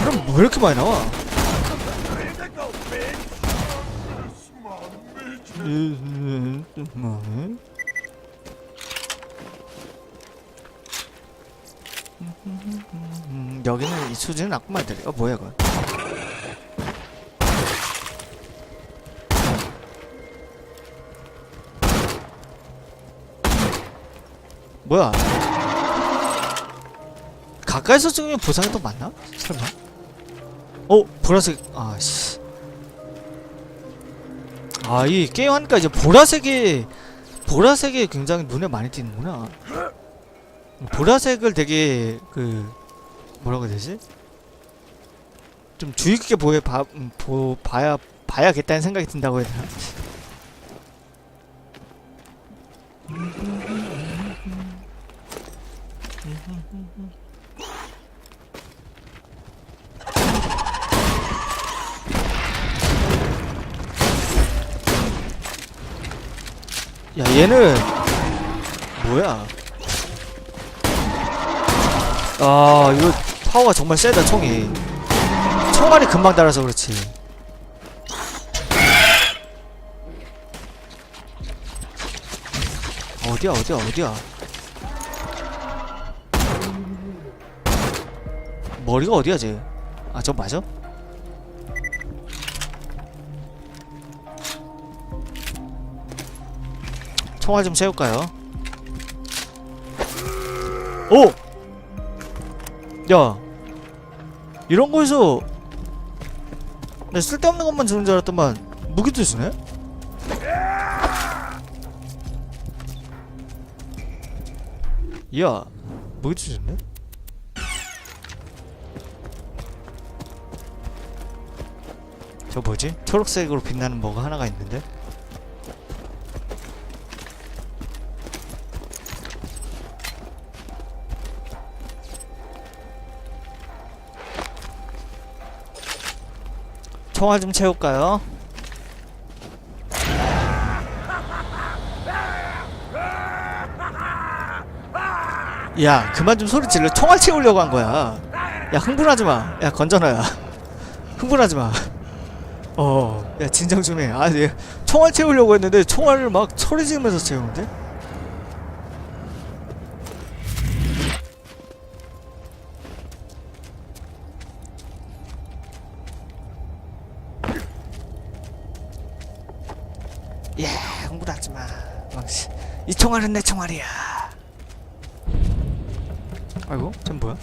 그럼 왜 이렇게 많이 나와? 음, 여기는 이 수준은 악마들이. 어 뭐야 이건? 뭐야? 가까이서 찍으면 보상이 더 많나? 설마? 어 보라색 아씨. 아 이 게임 하니까 이제 보라색이 보라색이 굉장히 눈에 많이 띄는구나. 보라색을 되게 그 뭐라고 해야 되지? 좀 주의 깊게 보여 봐, 음, 보, 봐야 봐야겠다는 생각이 든다고 해야 되나? 야 얘는 뭐야? 아 이거 파워가 정말 세다 총이 총알이 금방 달아서 그렇지 어디야 어디야 어디야 머리가 어디야 쟤아저 맞아? 총알 좀 채울까요? 오! 야 이런 거에서 내 쓸데없는 것만 주는 줄 알았더만 무기도 주네? 야 무기도 주네? 저 뭐지? 초록색으로 빛나는 뭐가 하나가 있는데? 총알 좀 채울까요? 야 그만 좀 소리 질러. 총알 채우려고 한 거야. 야 흥분하지 마 야 건전아야. 흥분하지 마 어야 진정 좀해. 아니 총알 채우려고 했는데 총알을 막 소리 지르면서 채우는데 야 흥분 하지 마. 망치 이 총알은 내 총알이야. 아이고 쟤 뭐야?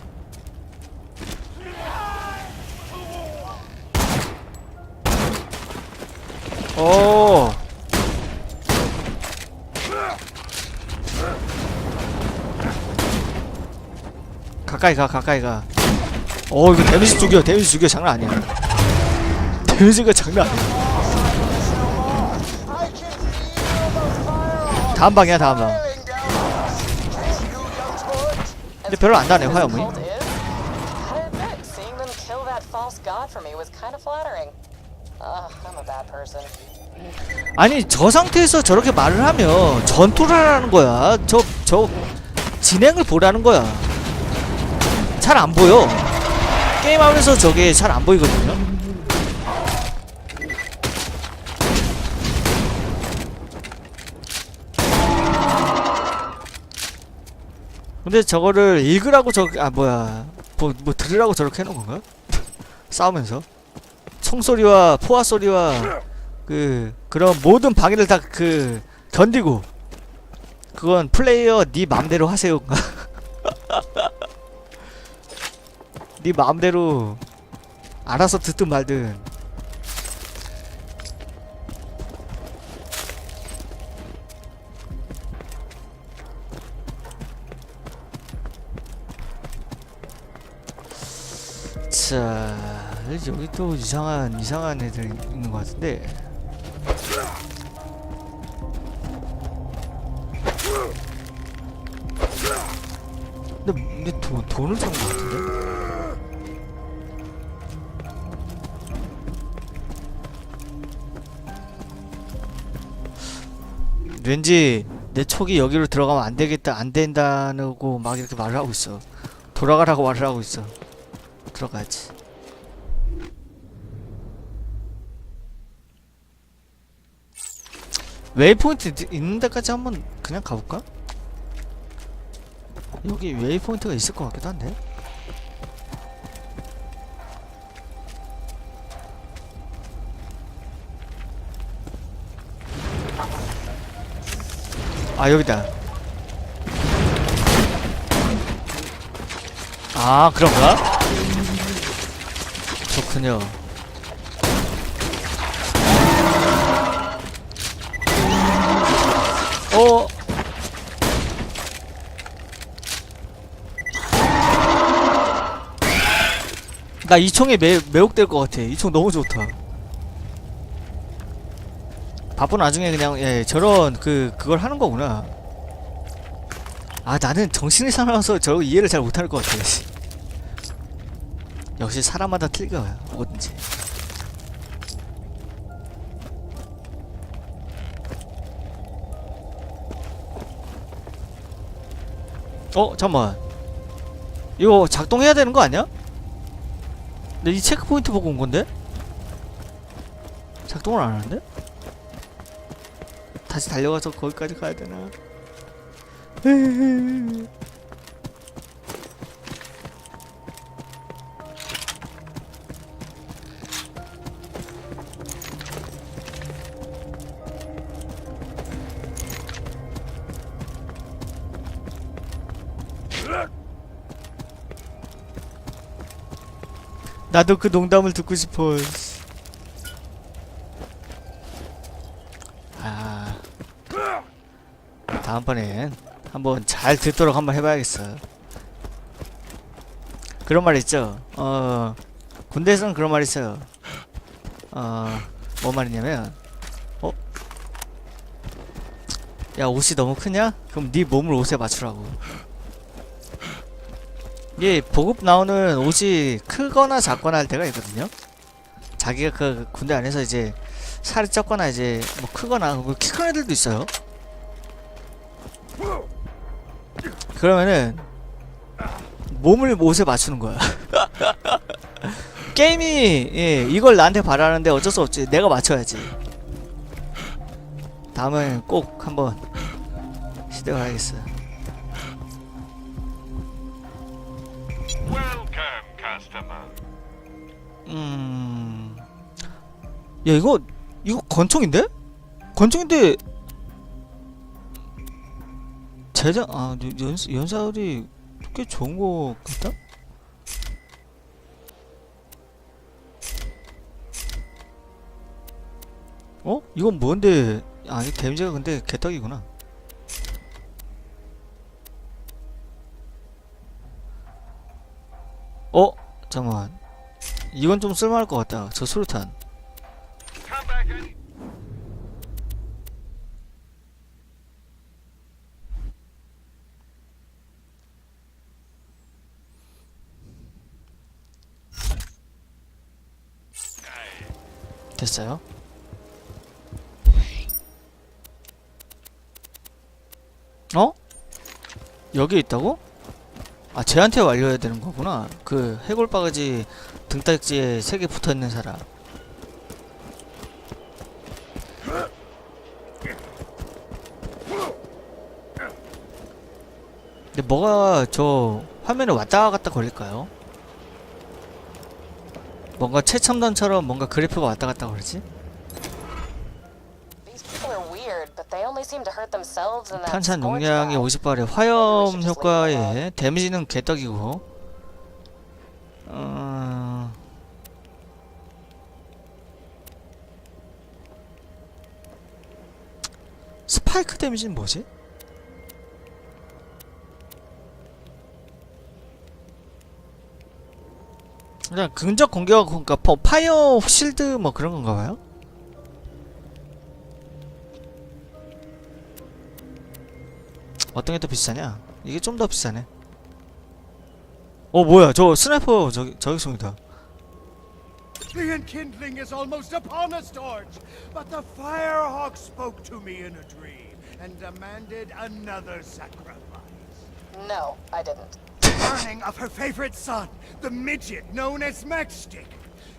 오 가까이 가 가까이 가어 이거 데미지 죽여 데미지 죽여 장난 아니야. 데미지가 장난 아니야 다음 방이야 다음 방 근데 별로 안 나네 화염이. 아니 저 상태에서 저렇게 말을 하면 전투를 하라는 거야 저 저 진행을 보라는 거야 잘 안 보여 게임 하면서 저게 잘 안 보이거든요 근데 저거를 읽으라고 저 아 뭐야 뭐, 뭐 들으라고 저렇게 해놓은 건가? 싸우면서 총소리와 포화 소리와 그 그런 모든 방해를 다 그 견디고 그건 플레이어 네 맘대로 하세요. 네 마음대로 알아서 듣든 말든 자 여기 또 이상한 이상한 애들 있는 것 같은데 근데, 근데 돈, 돈을 준것 같은데? 왠지 내 촉이 여기로 들어가면 안 되겠다, 안 된다고 막 이렇게 말을 하고 있어. 돌아가라고 말을 하고 있어. 들어가야지. 웨이포인트 있는 데까지 한번 그냥 가볼까? 여기 웨이포인트가 있을 것 같기도 한데 아 여기다 아 그런가? 좋군요 어 나 이 총에 매, 매혹될 것 같아. 이 총 너무 좋다. 바쁜 나중에 그냥 예 저런 그 그걸 하는 거구나. 아 나는 정신이 사나워서 저 이해를 잘 못할 것 같아. 씨. 역시 사람마다 틀려요 뭐든지. 어 잠만. 이거 작동해야 되는 거 아니야? 근데 이 체크 포인트 보고 온 건데? 작동을 안 하는데? 다시 달려가서 거기까지 가야 되나? 나도 그 농담을 듣고 싶어. 아, 다음번엔 한번 잘 듣도록 한번 해봐야겠어. 그런 말 있죠. 어, 군대에서는 그런 말 있어요. 어, 뭔 말이냐면, 어, 야 옷이 너무 크냐? 그럼 네 몸을 옷에 맞추라고. 이게 보급 나오는 옷이 크거나 작거나 할 때가 있거든요. 자기가 그 군대 안에서 이제 살이 쪘거나 이제 뭐 크거나 뭐 키큰 애들도 있어요. 그러면은 몸을 옷에 맞추는 거야. 게임이 예, 이걸 나한테 바라는데 어쩔 수 없지. 내가 맞춰야지. 다음엔 꼭 한번 시도해야겠어. Customer. 음. 야 이거 이거 권총인데? 권총인데 제작 아 연, 연사율이 꽤 좋은 거 같다? 어? 이건 뭔데? 아, 이 데미지가 근데 개떡이구나. 어? 잠깐만. 이건 좀 쓸만할 것 같다. 저 수류탄. 됐어요. 어? 여기 있다고? 아, 쟤한테 완료해야 되는 거구나. 그 해골 바가지 등딱지에 세 개 붙어 있는 사람. 근데 뭐가 저 화면에 왔다 갔다 거릴까요? 뭔가 최첨단처럼 뭔가 그래프가 왔다 갔다 거리지? 탄산 용량이 valve. 50발에 화염 효과에 데미지는 개떡이고 어... 스파이크 데미지는 뭐지? 그냥 긍적 공격 그러니까 파- 파이어 실드 뭐 그런 건가 봐요? 어떤 게 더 비싸냐? 이게 좀 더 비싸네. 어 뭐야 저 스나이퍼 저기 저격총이다. The enkindling is almost upon us, Torch. But the Firehawk spoke to me in a dream and demanded another sacrifice. No, I didn't. Burning of her favorite son, the midget known as Matchstick.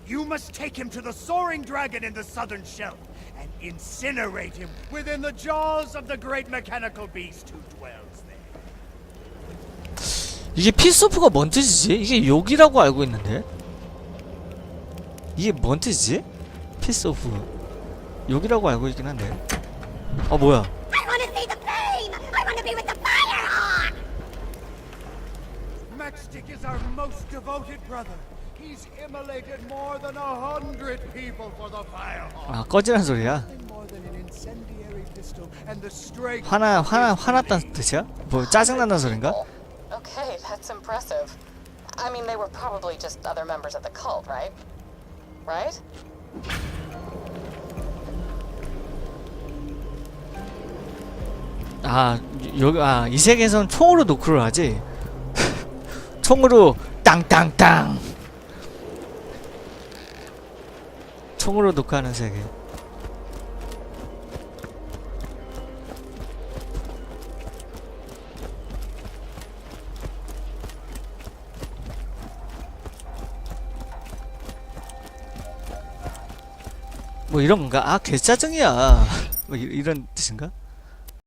You must take him to the soaring dragon in the southern shelf and incinerate him within the jaws of the great mechanical beast who dwells there. 이게 피스오프가 뭔 뜻이지? 이게 욕이라고 알고 있는데 이게 뭔 뜻이지? 피스오프 욕이라고 알고 있긴 한데 아 뭐야 I want to see the flame! I want to be with the Firehawk! Matchstick is our most devoted brother. He's immolated more than a hundred people for the Firehawk. 아 꺼지란 소리야 화나 화나 화났다는 뜻이야? 뭐 짜증 난다는 소린가? Okay, that's impressive. I mean, they were probably just other members of the cult, right? Right? 아 여기 아이 세계에선 총으로 노크를 하지 총으로 땅땅땅 총으로 노크하는 세계 뭐 이런 건가? 아 개짜증이야 뭐 이, 이런 뜻인가?